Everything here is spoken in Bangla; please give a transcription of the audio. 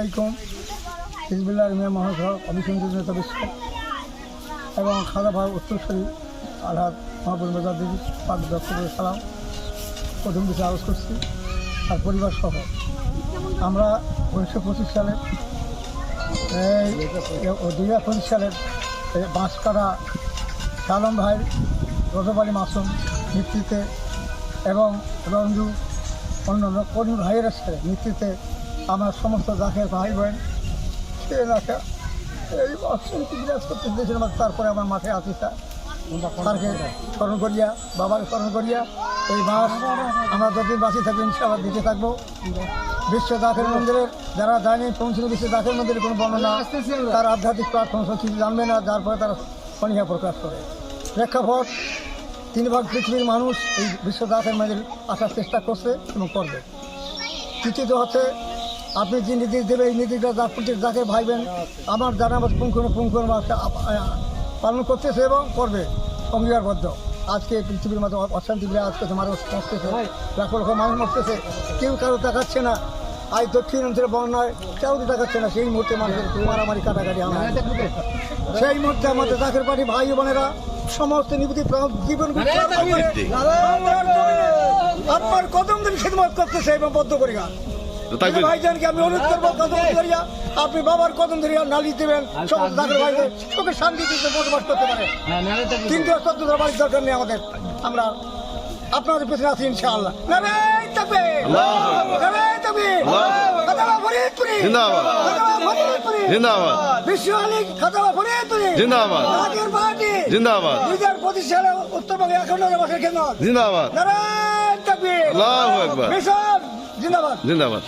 আলাইকুম। হিজবুল্লাহ মিয়া মহাসহ অভিসংযুক্ত নেতা বিশ্ব এবং খাজা ভাই উত্তরস্বরী আলহাদ মহাপুর মেজার দেবী পাক দপ্তরের সালাম। প্রথম দিকে আলোচ করছি। তার পরিবার সহ। আমরা উনিশশো পঁচিশ সালে দুই হাজার পঁচিশ সালের বাঁশকাটা সালম ভাই রজবালী মাসুম নেতৃত্বে এবং রঞ্জু অন্যান্য কর্মী ভাইয়ের নেতৃত্বে আমার সমস্ত জাতের ভাই বোন সে এলাকা এই অশান্তি বিরাজ করতে দিয়েছিলাম তারপরে আমার মাঠে আছি স্যারকে স্মরণ করিয়া, বাবাকে স্মরণ করিয়া, এই মাস আমরা যতদিন বাঁচি থাকব, ইনশাআল্লাহ দিতে থাকব। বিশ্ব দাখের মন্দিরের যারা যায়নি পৌঁছলে বিশ্ব দাখের মন্দিরের কোনো বর্ণনা তার আধ্যাত্মিক প্রার্থনা কিছু জানবে না যার ফলে তারা অনীহা প্রকাশ করে। প্রেক্ষাপট, তিন ভাগ পৃথিবীর মানুষ এই বিশ্ব দাখের মন্দির আসার চেষ্টা করছে এবং করবে। তৃতীয়ত হচ্ছে আপনি যে নির্দেশ দেবে এই নির্দেশটা যার প্রতি যাকে ভাইবেন আমার জানা আমার পুঙ্খ পুঙ্খ পালন করতেছে এবং করবে অঙ্গীকারবদ্ধ আজকে পৃথিবীর মতো অশান্তি বিরাজ আজকে মানুষ মরতেছে লাখ লক্ষ মানুষ মরতেছে কেউ কারও দেখাচ্ছে না। আজ দক্ষিণ অঞ্চলে বন্যায় কেউ তো দেখাচ্ছে না সেই মুহূর্তে মানুষের মারামারি কাটাকাটি আমার সেই মুহূর্তে আমাদের জাকের পার্টি ভাই বোনেরা সমস্ত নিবৃত্তি জীবন আপনার কদম দিন খেদমত করতেছে এবং বদ্ধ করিয়া ভাইজানকে আমি অনুরোধ করব কদম ধরিয়া আপনি বাবার কদম ধরিয়া নালি দেবেন ভাইদের সুখে শান্তি দিতে বসবাস করতে পারে। তিনটে চোদ্দ বাড়ির দরকার নেই আমাদের। আমরা আপনাদের পেছনে আছি ইনশাআল্লাহ। নারাই থাকবে নারাই থাকবে খাতাবা ফরিদপুরি! জিন্দাবাদ। খাতাবা ফরিদপুরি! জিন্দাবাদ। বিশ্ব আলী খাতাবা ফরিদপুরি! জিন্দাবাদ। জাতীয় পার্টি! জিন্দাবাদ। দুই হাজার পঁচিশ সালে উত্তরবঙ্গে একান্ন মাসের কেন্দ্র জিন্দাবাদ। নারায়ণ থাকবে আল্লাহু আকবার। মিশন! জিন্দাবাদ। জিন্দাবাদ।